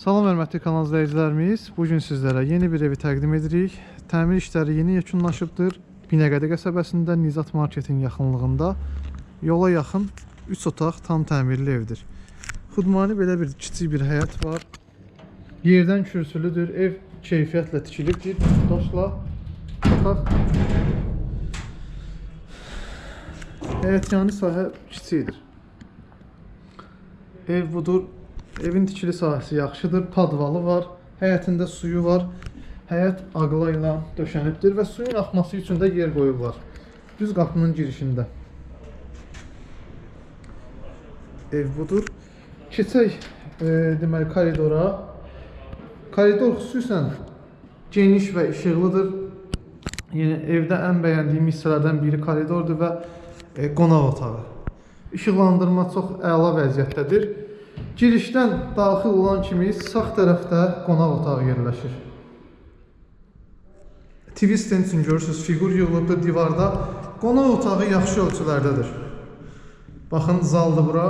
Salam hörmətli kanal izləyicilərimiz. Bu gün yeni bir evi təqdim edirik. Təmir işləri yeni yekunlaşıbdır. Binəqədi qəsəbəsində Nizat Marketin yaxınlığında yola yaxın 3 otaq tam təmirli evdir. Xudmani belə bir kiçik bir həyət var. Yerdən kürsülüdür. Ev keyfiyyətlə tikilibdir. Daşla otaq Həyətyanı sahə kiçikdir. Ev budur. Evin tikili sahəsi yaxşıdır. Padvalı var. Həyətində suyu var. Həyət ağla ilə döşənibdir və suyun axması üçün də yer qoyublar. Düz qapının girişində. Ev budur. Keçək e, deməli koridora. Koridor xüsusən geniş və işıqlıdır. Yəni evdə ən bəyəndiyim hissələrdən biri koridordur və e, qonaq otağı. İşıqlandırma çox əla vəziyyətdədir. Girişdən daxil olan kimi sağ tərəfdə qonaq otağı yerləşir. TV stand üçün görürsünüz, fiqur yığılıbdır divarda. Qonaq otağı yaxşı ölçülərdədir. Baxın, zaldır bura.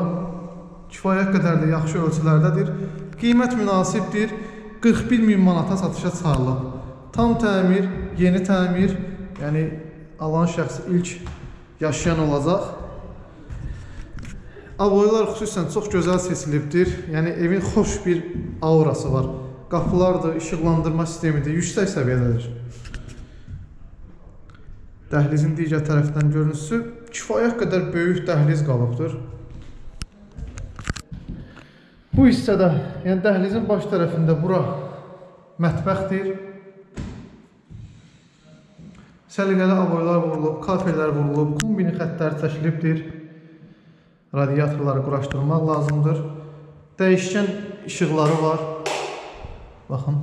Kifayət qədər də yaxşı ölçülərdədir. Qiymət münasibdir. 41 min manata satışa çıxarılıb. Tam təmir, yeni təmir, yəni alan şəxs ilk yaşayan olacaq. Avoylar xüsusən çox gözəl seçilibdir. Yəni evin xoş bir aurası var. Qapılardır, işıqlandırma sistemidir, yüksək səviyyədədir. Dəhlizin digər tərəfdən görüntüsü kifayət qədər böyük dəhliz qalıbdır. Bu hissədə, yəni dəhlizin baş tərəfində bura mətbəxdir. Səliqəli avoylar vurulub, kafelər vurulub, kombini xəttlər çəkilibdir. Radiatorları quraşdırmaq lazımdır. Dəyişkən işıqları var. Baxın.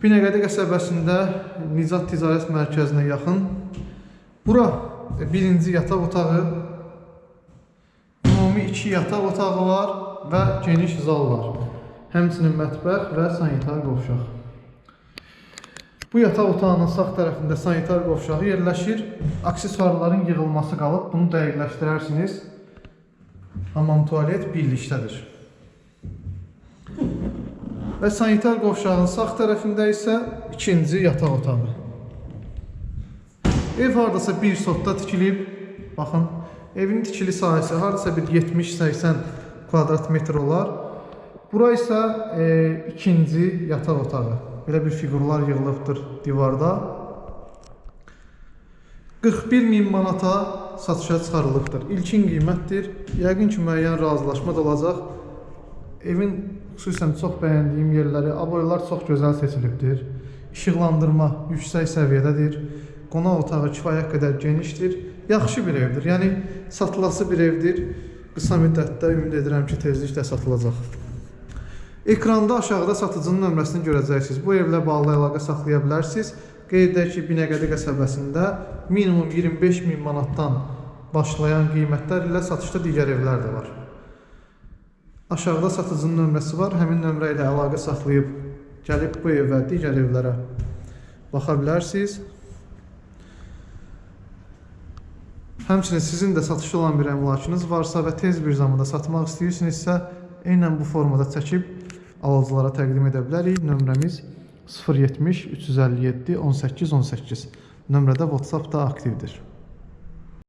Binəqədi qəsəbəsində Nizat Ticarət Mərkəzinə yaxın. Bura birinci yataq otağı, ümumi iki yataq otağı var və geniş zal var. Həmçinin mətbəx və sanitar qovşaq. Bu yataq otağının sağ tərəfində sanitar qovşağı yerləşir. Aksesuarların yığılması qalıb. Bunu dəqiqləşdirərsiniz. Hamam tualet birlikdədir. Və sanitar qovşağın sağ tərəfində isə ikinci yataq otağı. Ev hardasa bir sotda tikilib. Baxın, evin tikili sahəsi hardasa bir 70-80 kvadrat metr olar. Bura isə e, ikinci yataq otağı. Belə bir fiqurlar yığılıbdır divarda. 41 min manata satışa çıxarılıbdır. İlkin qiymətdir. Yəqin ki, müəyyən razılaşma da olacaq. Evin xüsusən çox bəyəndiyim yerləri, aboyalar çox gözəl seçilibdir. İşıqlandırma yüksək səviyyədədir. Qonaq otağı kifayət qədər genişdir. Yaxşı bir evdir. Yəni satılası bir evdir. Qısa müddətdə ümid edirəm ki, tezliklə satılacaq. Ekranda aşağıda satıcının nömrəsini görəcəksiniz. Bu evlə bağlı əlaqə saxlaya bilərsiniz. Qeyd edək ki, Binəqədi qəsəbəsində minimum 25 min manatdan başlayan qiymətlər ilə satışda digər evlər də var. Aşağıda satıcının nömrəsi var. Həmin nömrə ilə əlaqə saxlayıb gəlib bu ev və digər evlərə baxa bilərsiniz. Həmçinin sizin də satışda olan bir əmlakınız varsa və tez bir zamanda satmaq istəyirsinizsə, eynən bu formada çəkib alıcılara təqdim edə bilərik. Nömrəmiz 070 357 18 18. Nömrədə WhatsApp da aktivdir.